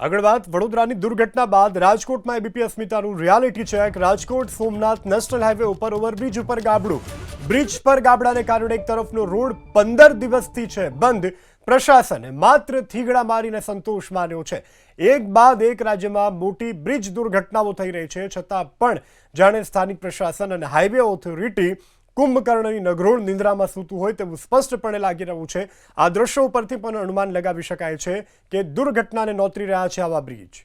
આગળ વાત, વડોદરાની દુર્ઘટના બાદ રાજકોટમાં ABP અસ્મિતાનું reality check Rajkot Somnath national highway ઉપર ઓવરબ્રિજ ઉપર ગાબડું. બ્રિજ પર ગાબડાને કારણે એક તરફનો રોડ પંદર દિવસથી છે બંધ. પ્રશાસને માત્ર થીગડા મારીને સંતોષ માન્યો છે. એક બાદ એક રાજ્યમાં મોટી બ્રિજ દુર્ઘટનાઓ થઈ રહી છે. છતાં પણ જાણે સ્થાનિક પ્રશાસન અને હાઈવે ઓથોરિટી કુંભકર્ણની નગરોળ નિંદ્રામાં સૂતું હોય તેવું સ્પષ્ટપણે લાગી રહ્યું છે. આ દ્રશ્યો ઉપરથી પણ અનુમાન લગાવી શકાય છે કે દુર્ઘટનાને નોતરી રહ્યા છે આવા બ્રિજ.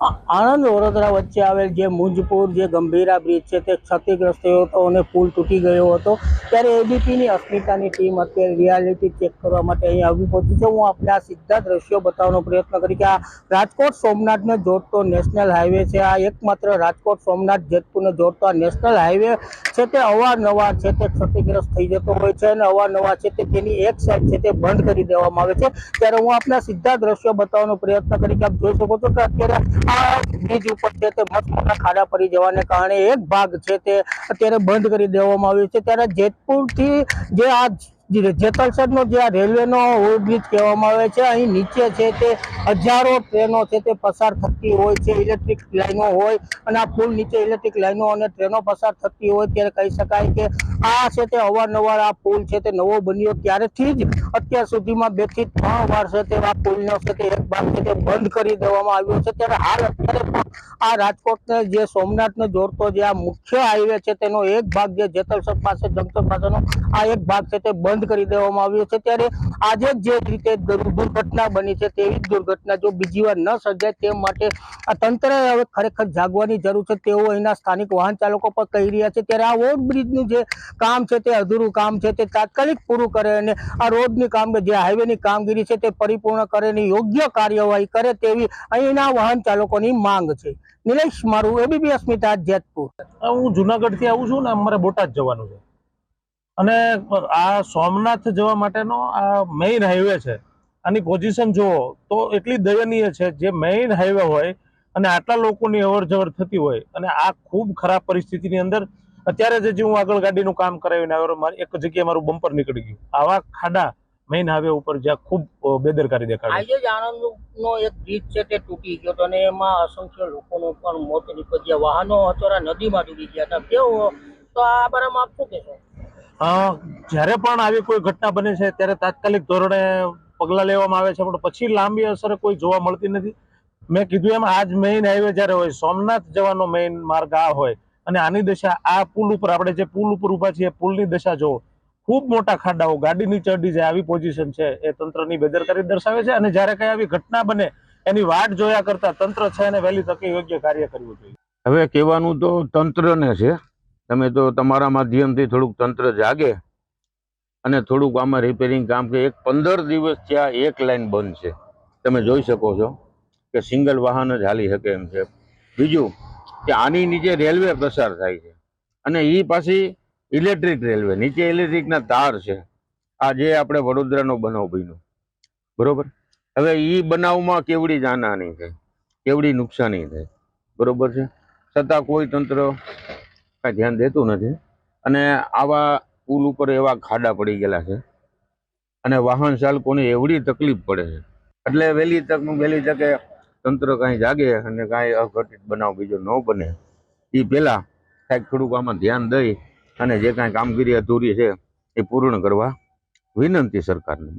આણંદ વડોદરા વચ્ચે આવેલ જે મુંજપુર જે ગંભીરા બ્રિજ છે તે ક્ષતિગ્રસ્ત થયો હતો અને પુલ તૂટી ગયો હતો. ત્યારે એબીપીની અસ્મિતાની ટીમ અત્યારે રિયાલિટી ચેક કરવા માટે અહીં આવી પહોંચી છે. હું આપણે આ સીધા દ્રશ્યો બતાવવાનો પ્રયત્ન કરી કે આ રાજકોટ સોમનાથને જોડતો નેશનલ હાઈવે છે. આ એકમાત્ર રાજકોટ સોમનાથ જેતપુરને જોડતો આ નેશનલ હાઈવે છે તે અવારનવાર છે તે ક્ષતિગ્રસ્ત થઈ જતો હોય છે અને અવારનવાર છે તેની એક સાઈડ છે તે બંધ કરી દેવામાં આવે છે. ત્યારે હું આપણા સીધા દ્રશ્યો બતાવવાનો પ્રયત્ન કરી કે આપ જોઈ શકો છો કે અત્યારે આ બ્રિજ ઉપર છે તે મસ્ત ખાડા પડી જવાને કારણે એક ભાગ છે તે અત્યારે બંધ કરી દેવામાં આવ્યો છે. ત્યારે જેતપુરથી જે આ જેતલસરનો જે આ રેલવેનો ઓવરબ્રિજ કહેવામાં આવે છે, અહીં નીચે છે તે હજારો ટ્રેનો છે તે પસાર થતી હોય છે, ઇલેક્ટ્રિક લાઈનો હોય અને આ પુલ નીચે ઇલેક્ટ્રિક લાઈનો અને ટ્રેનો પસાર થતી હોય ત્યારે કહી શકાય કે આ છે તે અવારનવાર આ પુલ છે તે નવો બન્યો ત્યારેથી જ અત્યાર સુધીમાં બેથી ત્રણ વાર છે તે આ પુલનો છે તે એક ભાગ છે તે બંધ કરી દેવામાં આવ્યો છે. ત્યારે હાલ અત્યારે પણ આ રાજકોટને જે સોમનાથને જોડતો જે આ મુખ્ય હાઈવે છે તેનો એક ભાગ જે જેતલસર પાસે જંકશન પાસેનો આ એક ભાગ છે તે બંધ કરી દેવામાં આવ્યો છે. ત્યારે આજે જે રીતે દુર્ઘટના બની છે તેવી જ દુર્ઘટના જો બીજી વાર ન સર્જાય તે માટે આ તંત્રએ હવે ખરેખર જાગવાની જરૂર છે. તેઓ અહીંના સ્થાનિક વાહન ચાલકો પણ કહી રહ્યા છે. ત્યારે આ ઓવરબ્રિજનું જે કામ છે તે અધૂરું કામ છે તે તાત્કાલિક પૂરું કરે અને આ રોડની કામ, જે હાઈવેની કામગીરી છે તે પરિપૂર્ણ કરે અને યોગ્ય કાર્યવાહી કરે તેવી અહીંના વાહન ચાલકોની માંગ છે. નિલેશ મારું, એબીપી અસ્મિતા જેતપુર. હું જુનાગઢથી આવું છું ને, અમારે બોટાદ જવાનું છે. અને આ સોમનાથ જવા માટેનો આ મેઇન હાઈવે છે. આની પોઝિશન જુઓ તો એટલી દયનીય છે જે મેઇન હાઈવે હોય અને આટલા લોકોની અવર જવર થતી હોય અને આ ખૂબ ખરાબ પરિસ્થિતિની અંદર અત્યારે જે હું આગળ ગાડીનું કામ કરાવીને આવ્યો મારે એક જગ્યાએ મારું બમ્પર નીકળી ગયું. આવા ખાડા મેઇન હાઈવે ઉપર જ્યાં ખૂબ બેદરકારી દેખાડે. આજે જ આણંદનો એક બ્રિજ છે તે તૂટી ગયો હતો અને એમાં અસંખ્ય લોકોનો પણ મોત નીપજ્યા. વાહનો અચોરા નદીમાં ડૂબી ગયા હતા. કેવો? તો આ બરાબર આપ શું કહેશો? જ્યારે પણ આવી કોઈ ઘટના બને છે, ત્યારે તાત્કાલિક ધોરણે પગલાં લેવામાં આવે છે, પણ પછી લાંબી અસર કોઈ જોવા મળતી નથી. મેં કીધું એમ, આજ મેઇન હાઈવે જ્યારે હોય, સોમનાથ જવાનો મેઇન માર્ગ આ હોય, અને આની દશા, આ પુલ ઉપર, આપણે જે પુલ ઉપર ઊભા છીએ, પુલની દશા જોવો, ખૂબ મોટા ખાડાઓ, ગાડી નીચે અડી જાય, આવી પોઝિશન છે, એ તંત્રની બેદરકારી દર્શાવે છે, અને જ્યારે કઈ આવી ઘટના બને, એની વાટ જોયા કરતા તંત્ર છે એને વહેલી તકે યોગ્ય કાર્ય કરવું જોઈએ. હવે કહેવાનું તો તંત્રને છે તમે તો તમારા માધ્યમથી થોડુંક તંત્ર જાગે અને થોડુંક આમાં રિપેરિંગ કામ કે એક પંદર દિવસ ત્યાં એક લાઈન બંધ છે. તમે જોઈ શકો છો કે સિંગલ વાહન જ હાલી શકે એમ છે. બીજું કે આની નીચે રેલવે પસાર થાય છે અને એ પાછી ઇલેક્ટ્રિક રેલવે નીચે ઇલેક્ટ્રિકના તાર છે. આ જે આપણે વડોદરાનો બનાવ બન્યો. બરોબર? હવે એ બનાવમાં કેવડી જાનહાની થાય? કેવડી નુકસાની થાય? બરોબર છે? છતાં કોઈ તંત્ર કાંઈ ધ્યાન દેતું નથી. અને આવા પુલ ઉપર એવા ખાડા પડી ગયેલા છે. અને વાહન ચાલકોને એવડી તકલીફ પડે છે. એટલે વહેલી તક, વહેલી તકે તંત્ર કાંઈ જાગે અને કાંઈ અઘટિત બનાવ બીજો ન બને. એ પહેલાં કાંઈક થોડુંક આમાં ધ્યાન દઈ અને જે કાંઈ કામગીરી અધૂરી છે, એ પૂર્ણ કરવા વિનંતી સરકારને.